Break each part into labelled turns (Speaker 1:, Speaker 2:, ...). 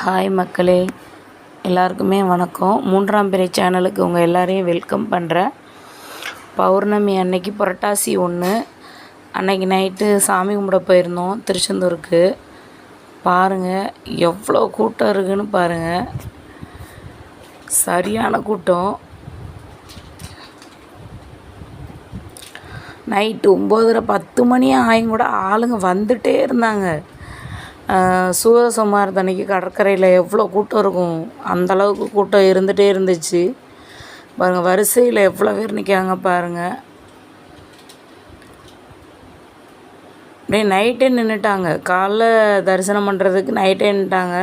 Speaker 1: Hi மக்களே எல்லாருக்குமே வணக்கம். மூன்றாம் பிறை சேனலுக்கு உங்கள் எல்லாரையும் வெல்கம் பண்ணுறேன் பௌர்ணமி அன்னைக்கு புரட்டாசி ஒன்று அன்னைக்கு நைட்டு சாமி கும்பிட போயிருந்தோம் திருச்செந்தூருக்கு. பாருங்கள் எவ்வளோ கூட்டம் இருக்குன்னு பாருங்கள் சரியான கூட்டம். நைட்டு ஒம்போதரை பத்து மணி ஆயும் கூட ஆளுங்க வந்துகிட்டே இருந்தாங்க. சூரசம்ஹாரத்தன்னைக்கு கடற்கரையில் எவ்வளோ கூட்டம் இருக்கும்? அந்தளவுக்கு கூட்டம் இருந்துகிட்டே இருந்துச்சு. பாருங்கள் வரிசையில் எவ்வளோ பேர் நிற்காங்க பாருங்கள் அப்படியே நைட்டே நின்றுட்டாங்க காலைல தரிசனம் பண்ணுறதுக்கு நைட்டே நின்றுட்டாங்க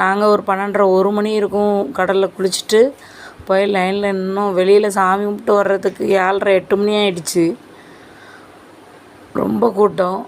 Speaker 1: நாங்கள் ஒரு பன்னெண்டரை ஒரு மணி இருக்கும் கடலில் குளிச்சுட்டு போய் லைனில் நின்னோம். வெளியில் சாமி கும்பிட்டு வர்றதுக்கு ஏழரை எட்டு மணி ஆயிடுச்சு. ரொம்ப கூட்டம்.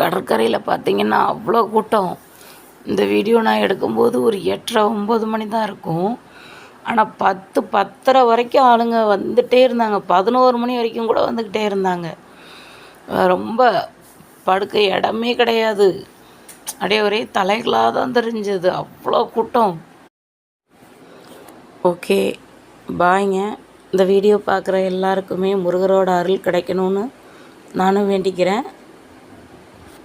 Speaker 1: கடற்கரையில் பார்த்தீங்கன்னா அவ்வளோ கூட்டம். இந்த வீடியோ நான் எடுக்கும்போது ஒரு எட்டரை ஒம்பது மணி தான் இருக்கும். ஆனால் பத்து பத்தரை வரைக்கும் ஆளுங்க வந்துகிட்டே இருந்தாங்க. பதினோரு மணி வரைக்கும் கூட வந்துக்கிட்டே இருந்தாங்க. ரொம்ப படுக்க இடமே கிடையாது. அப்படியே ஒரே தலைகளாக தான் தெரிஞ்சது. அவ்வளோ கூட்டம். ஓகே பாய்ங்க. இந்த வீடியோ பார்க்குற எல்லாருக்குமே முருகரோட அருள் கிடைக்கணும்னு நானும் வேண்டிக்கிறேன்.